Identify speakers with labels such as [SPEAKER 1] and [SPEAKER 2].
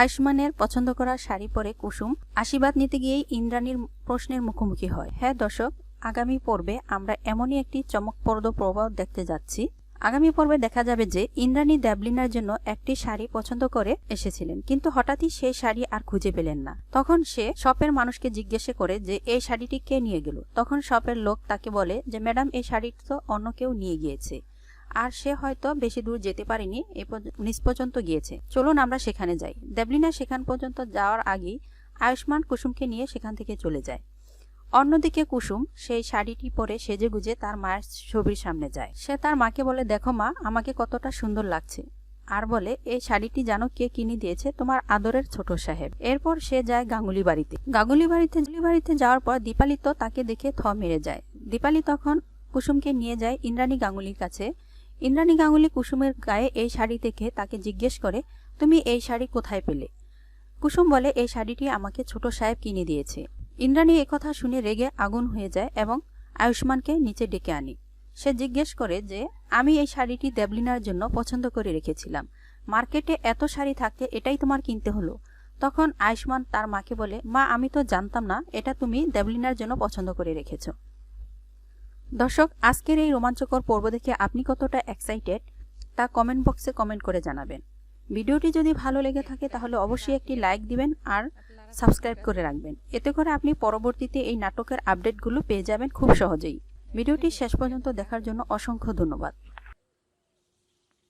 [SPEAKER 1] আয়ুষ্মানের পছন্দ করা শাড়ি পরে কুসুম আশীর্বাদ নিতে গিয়েই ইন্দ্রাণীর প্রশ্নের মুখোমুখি হয়। হ্যাঁ দর্শক, আগামী পর্বে আমরা এমনই একটি চমকপ্রদ প্রভাব দেখতে যাচ্ছি। আগামী পর্বে দেখা যাবে যে ইন্দ্রাণী দেবলিনার জন্য একটি শাড়ি পছন্দ করে এসেছিলেন, কিন্তু হঠাৎই সেই শাড়ি আর খুঁজে পেলেন না। তখন সে শপের মানুষকে জিজ্ঞেস করে যে, এই শাড়িটি কে নিয়ে গেল? তখন শপের লোক তাকে বলে যে, ম্যাডাম, এই শাড়িটি তো অন্য কেউ নিয়ে গিয়েছে। আর সে হয়তো বেশি দূর যেতে পারেনি, এ নিচ পর্যন্ত গিয়েছে। চলুন আমরা সেখানে যাই। দেবলিনা সেখান পর্যন্ত যাওয়ার আগেই আয়ুষ্মান কুসুমকে নিয়ে সেখান থেকে চলে যায়। অন্যদিকে কুসুম সেই শাড়িটি পরে সেজে গুজে তার মায়ের ছবির সামনে যায়। সে তার মাকে বলে, দেখো মা, আমাকে কতটা সুন্দর লাগছে। আর বলে, এই শাড়িটি জানো কে কিনে দিয়েছে? তোমার আদরের ছোট সাহেব। এরপর সে যায় গাঙ্গুলি বাড়িতে। গাঙ্গুলি বাড়িতে বাড়িতে যাওয়ার পর দীপালি তো তাকে দেখে থ মেরে যায়। দীপালি তখন কুসুমকে নিয়ে যায় ইন্দ্রাণী গাঙ্গুলির কাছে। ইন্দ্রাণী গাঙ্গুলি কুসুমের গায়ে এই শাড়ি দেখে তাকে জিজ্ঞেস করে, তুমি এই শাড়ি কোথায় পেলে? কুসুম বলে, এই শাড়িটি আমাকে ছোট সাহেব কিনে দিয়েছে। ইন্দ্রাণী কথা শুনে রেগে আগুন হয়ে যায় এবং আয়ুষ্মানকে নিচে ডেকে আনি। সে জিজ্ঞেস করে যে, আমি এই শাড়িটি দেবলিনার জন্য পছন্দ করে রেখেছিলাম। মার্কেটে এত শাড়ি থাকতে এটাই তোমার কিনতে হলো? তখন আয়ুষ্মান তার মাকে বলে, মা, আমি তো জানতাম না, এটা তুমি দেবলিনার জন্য পছন্দ করে রেখেছো। দর্শক, আজকের এই রোমাঞ্চকর পর্ব দেখে আপনি কতটা এক্সাইটেড তা কমেন্ট বক্সে কমেন্ট করে জানাবেন। ভিডিওটি যদি ভালো লেগে থাকে তাহলে অবশ্যই একটি লাইক দিবেন আর সাবস্ক্রাইব করে রাখবেন। এতে করে আপনি পরবর্তীতে এই নাটকের আপডেটগুলো পেয়ে যাবেন খুব সহজেই। ভিডিওটি শেষ পর্যন্ত দেখার জন্য অসংখ্য ধন্যবাদ।